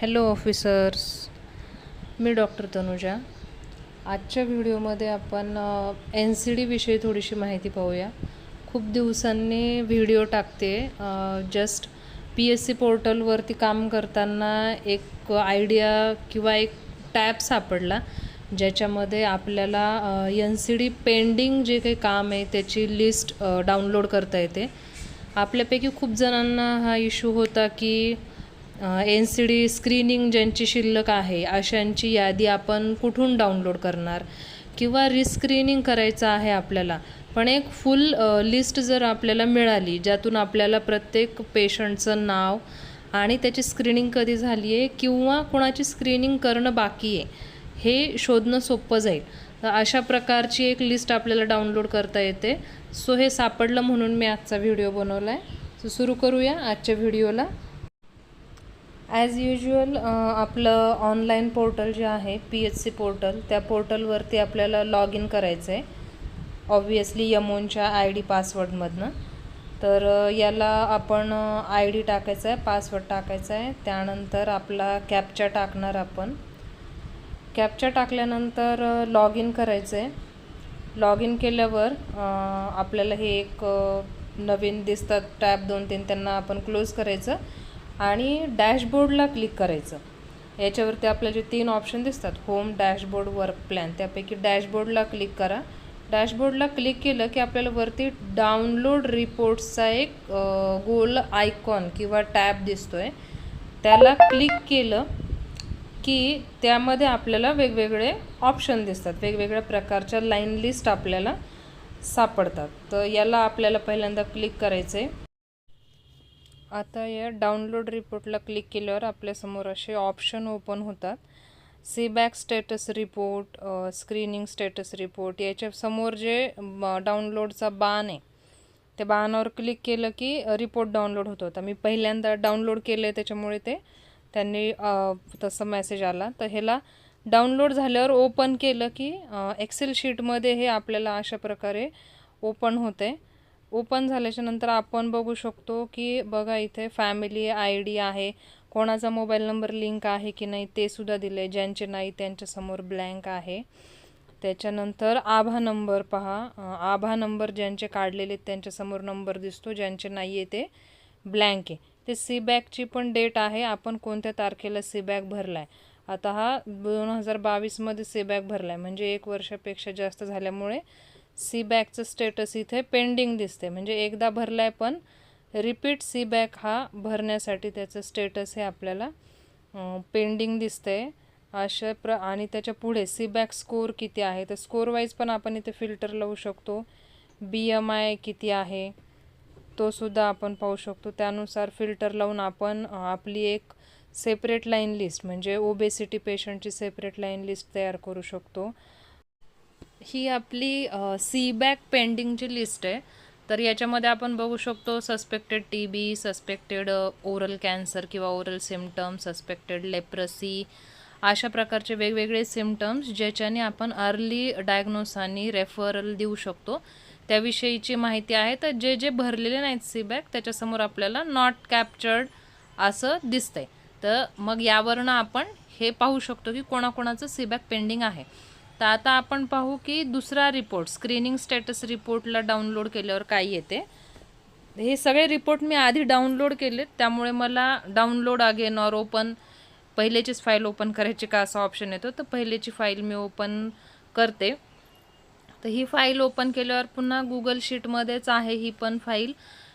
Hello officers मी doctor Tanuja. आजच्या व्हिडिओमध्ये आपण एन सी डीविषयी थोडीशी माहिती पाहूया. खूप दिवसांनी व्हिडिओ टाकते. जस्ट पी एस सी पोर्टलवरती काम करताना एक आयडिया किंवा एक टॅब सापडला ज्याच्यामध्ये आपल्याला एन सी डी पेंडिंग जे काही काम आहे त्याची लिस्ट डाउनलोड करता येते. आपल्यापैकी खूप जणांना हा इश्यू होता की एन सी डी स्क्रीनिंग ज्यांची शिल्लक आहे अशांची यादी आपण कुठून डाउनलोड करणार? किंवा रिस्क्रीनिंग करायचं आहे आपल्याला? पण एक फुल लिस्ट जर आपल्याला मिळाली ज्यातून आपल्याला प्रत्येक पेशंटचं नाव आणि त्याची स्क्रीनिंग कधी झाली आहे किंवा कोणाची स्क्रीनिंग करणं बाकी आहे हे शोधणं सोपं जाईल. तर अशा प्रकारची एक लिस्ट आपल्याला डाउनलोड करता येते. सो हे सापडलं म्हणून मी आजचा व्हिडिओ बनवला आहे सो सुरू करूया आजच्या व्हिडिओला ॲज युजल आपलं ऑनलाईन पोर्टल जे आहे पी एच सी पोर्टल त्या पोर्टलवरती आपल्याला लॉग इन करायचं आहे ऑब्वियसली यमोनच्या आय डी पासवर्डमधनं तर याला आपण आय डी टाकायचा आहे पासवर्ड टाकायचा आहे त्यानंतर आपला कॅपचा टाकणार आपण. कॅपचा टाकल्यानंतर लॉग इन करायचं आहे लॉग इन केल्यावर आपल्याला हे एक नवीन दिसतात टॅब दोन तीन त्यांना आपण क्लोज करायचं. आणि डॅशबोर्डला क्लिक करायचं. याच्यावरती आपल्याला जे तीन ऑप्शन दिसतात होम डॅशबोर्ड वर्क प्लॅन त्यापैकी डॅशबोर्डला क्लिक करा. डॅशबोर्डला क्लिक केलं की आपल्याला वरती डाउनलोड रिपोर्ट्सचा एक गोल आयकॉन किंवा टॅब दिसतो आहे त्याला क्लिक केलं की त्यामध्ये आपल्याला वेगवेगळे ऑप्शन दिसतात. वेगवेगळ्या प्रकारच्या लाईन लिस्ट आपल्याला सापडतात. तर याला आपल्याला पहिल्यांदा क्लिक करायचं आहे आता या डाउनलोड रिपोर्टला क्लिक केल्यावर आपल्यासमोर असे ऑप्शन ओपन होतात. CBAC status report screening status report याच्या समोर जे डाउनलोडचा बाण आहे त्या बाणावर क्लिक केलं की रिपोर्ट डाउनलोड होत. होता मी पहिल्यांदा डाउनलोड केलं आहे त्याच्यामुळे ते त्यांनी तसं मेसेज आला. तर ह्याला डाउनलोड झाल्यावर ओपन केलं की एक्सेल शीटमध्ये हे आपल्याला अशा प्रकारे ओपन होते ओपन झाल्याच्यानंतर आपण बघू शकतो की बघा इथे फॅमिली आय डी आहे. कोणाचा मोबाईल नंबर लिंक आहे की नाही ते सुद्धा दिले ज्यांचे नाही त्यांच्यासमोर ब्लँक आहे. त्याच्यानंतर आभा नंबर पहा. आभा नंबर ज्यांचे काढलेले आहेत त्यांच्यासमोर नंबर दिसतो. ज्यांचे नाही आहे. ते ब्लँक आहे ते सीबॅकची पण डेट आहे. आपण कोणत्या तारखेला सीबॅक भरला आहे आता हा दोन हजार बावीसमध्ये सीबॅक भरला आहे म्हणजे एक वर्षापेक्षा जास्त झाल्यामुळे सी बॅकचं स्टेटस इथे पेंडिंग दिसते. म्हणजे एकदा भरला आहे पण रिपीट सी बॅक हा भरण्यासाठी त्याचं स्टेटस हे आपल्याला पेंडिंग दिसते. अशा प्र आणि त्याच्या पुढे सी बॅक स्कोर किती आहे? तर स्कोर वाईज पण आपण इथे फिल्टर लावू शकतो. बी एम आय किती आहे? तो सुद्धा आपण पाहू शकतो. त्यानुसार फिल्टर लावून आपण आपली एक सेपरेट लाईन लिस्ट म्हणजे ओबेसिटी पेशंटची सेपरेट लाईन लिस्ट तयार करू शकतो. ही आपली सी बॅक पेंडिंगची लिस्ट आहे तर याच्यामध्ये आपण बघू शकतो suspected T B suspected oral cancer किंवा ओरल सिमटम सस्पेक्टेड लेप्रसी अशा प्रकारचे वेगवेगळे सिमटम्स ज्याच्याने आपण अर्ली डायग्नोस आणि रेफरल देऊ शकतो. त्याविषयीची माहिती आहे तर जे जे भरलेले नाहीत सी बॅक त्याच्यासमोर आपल्याला नॉट कॅप्चर्ड असं दिसतंय. तर मग यावरनं आपण हे पाहू शकतो की कोणाकोणाचं सी बॅक पेंडिंग आहे. तर आता आपण पाहू की दुसरा रिपोर्ट स्क्रीनिंग स्टेटस रिपोर्टला डाउनलोड केल्यावर काय येते? हे सगळे रिपोर्ट मी आधी डाउनलोड केले त्यामुळे मला डाउनलोड अगेन ऑर ओपन पहिलेचीच फाईल ओपन करायची का असा ऑप्शन येतो? तर पहिलेची फाईल मी ओपन करते. तर ही फाईल ओपन केल्यावर पुन्हा गुगल शीटमध्येच आहे ही पण फाईल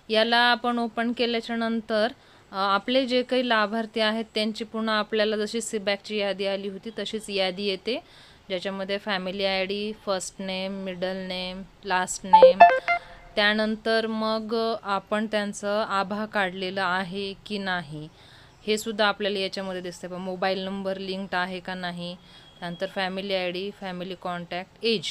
याला आपण ओपन केल्याच्यानंतर आपले जे काही लाभार्थी आहेत त्यांची पुन्हा आपल्याला जशी सीबॅकची यादी आली होती तशीच यादी येते. ज्याच्यामध्ये family I D first name middle name last name त्यानंतर मग आपण त्यांचं आभा काढलेलं आहे की नाही हे सुद्धा आपल्याला याच्यामध्ये दिसते पण मोबाईल नंबर लिंक्ड आहे का नाही त्यानंतर family I D family contact age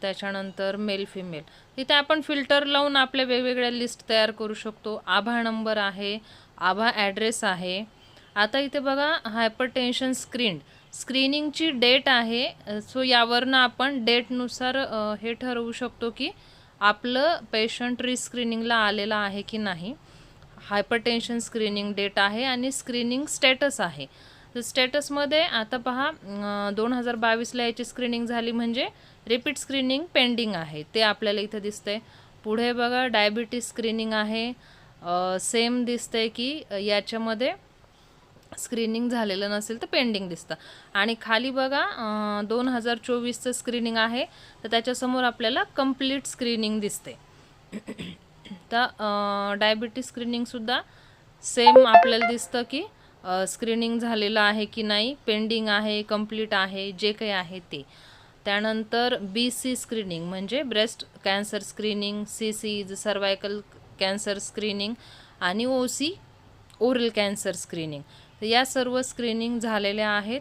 त्याच्यानंतर मेल फिमेल इथे आपण फिल्टर लावून आपल्या वेगवेगळ्या लिस्ट तयार करू शकतो. आभा नंबर आहे आभा ॲड्रेस आहे. आता इथे बघा हायपर टेन्शन स्क्रीन स्क्रीनिंगची डेट आहे सो यावरनं आपण डेटनुसार हे ठरवू शकतो की आपलं पेशंट रिस्क्रीनिंगला आलेलं आहे की नाही. हायपरटेन्शन स्क्रीनिंग डेट आहे आणि स्क्रीनिंग स्टेटस आहे. तर स्टेटसमध्ये आता पहा दोन हजार बावीसला याची स्क्रीनिंग झाली म्हणजे रिपीट स्क्रीनिंग पेंडिंग आहे. ते आपल्याला इथं दिसतंय. पुढे बघा डायबिटीस स्क्रीनिंग आहे. सेम दिसतंय की याच्यामध्ये स्क्रीनिंग झालेलं नसेल तर पेंडिंग दिसतं. आणि खाली बघा दोन हजार चोवीसचं स्क्रीनिंग आहे. तर त्याच्यासमोर आपल्याला कंप्लीट स्क्रीनिंग दिसते. तर डायबिटीस स्क्रीनिंगसुद्धा सेम आपल्याला दिसतं की स्क्रीनिंग झालेलं आहे की नाही पेंडिंग आहे कंप्लीट आहे जे काही आहे ते. त्यानंतर बी सी स्क्रीनिंग म्हणजे breast cancer screening C C cervical cancer screening आणि O C oral cancer screening. तर या सर्व स्क्रीनिंग झालेल्या आहेत.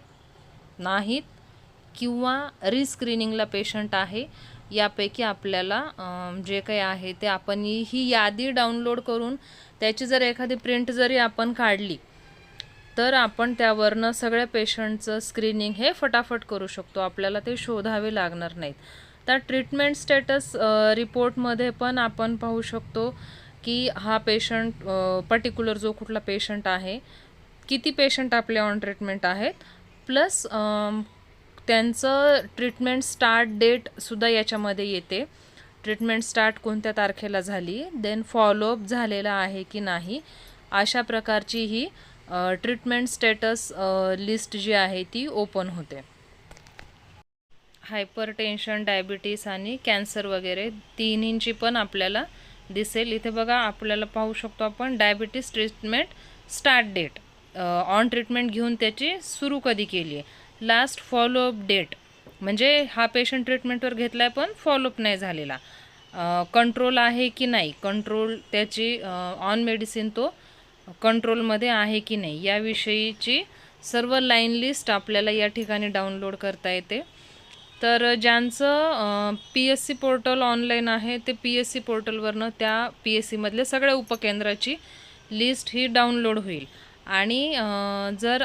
नाहीत किंवा रिस्क्रीनिंगला पेशंट आहे. यापैकी आपल्याला जे काही आहे ते आपण ही यादी डाउनलोड करून त्याची जर एखादी प्रिंट जरी आपण काढली तर आपण त्यावरनं सगळ्या पेशंटचं स्क्रीनिंग हे फटाफट करू शकतो. आपल्याला ते शोधावे लागणार नाहीत. तर ट्रीटमेंट स्टेटस रिपोर्टमध्ये पण आपण पाहू शकतो की हा पेशंट पर्टिक्युलर जो कुठला पेशंट आहे किती पेशंट आपले ऑन ट्रीटमेंट आहेत? प्लस त्यांचं ट्रीटमेंट स्टार्ट डेटसुद्धा याच्यामध्ये येते. ट्रीटमेंट स्टार्ट कोणत्या तारखेला झाली? देन फॉलोअप झालेला आहे की नाही? अशा प्रकारची ही ट्रीटमेंट स्टेटस लिस्ट जी आहे ती ओपन होते. हायपर टेन्शन डायबिटीस आणि कॅन्सर वगैरे तिन्हींची पण आपल्याला दिसेल. इथे बघा आपल्याला पाहू शकतो आपण diabetes treatment start date on treatment घेऊन त्याची सुरू कधी केली आहे. लास्ट फॉलोअप डेट म्हणजे हा पेशंट ट्रीटमेंटवर घेतला आहे पण फॉलोअप नाही झालेला. कंट्रोल आहे की नाही? कंट्रोल त्याची ऑन मेडिसिन तो कंट्रोलमध्ये आहे की नाही? याविषयीची सर्व लाईन लिस्ट आपल्याला या ठिकाणी डाउनलोड करता येते. तर ज्यांचं P S C portal online आहे ते पी एस सी पोर्टलवरनं त्या पी एस सीमधल्या सगळ्या उपकेंद्राची लिस्ट ही डाउनलोड होईल. आणि जर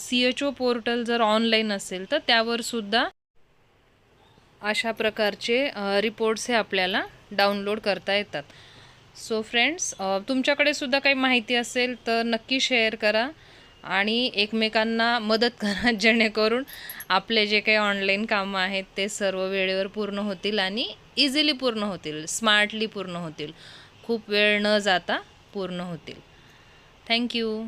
सी एच ओ पोर्टल जर ऑनलाईन असेल तर त्यावरसुद्धा अशा प्रकारचे रिपोर्ट्स हे आपल्याला डाउनलोड करता येतात. सो फ्रेंड्स तुमच्याकडे सुद्धा काही माहिती असेल तर नक्की शेअर करा आणि एकमेकांना मदत करा जेणेकरून आपले जे काही ऑनलाईन कामं आहेत ते सर्व वेळेवर पूर्ण होतील आणि इझिली पूर्ण होतील स्मार्टली पूर्ण होतील. खूप वेळ न जाता पूर्ण होतील. थँक्यू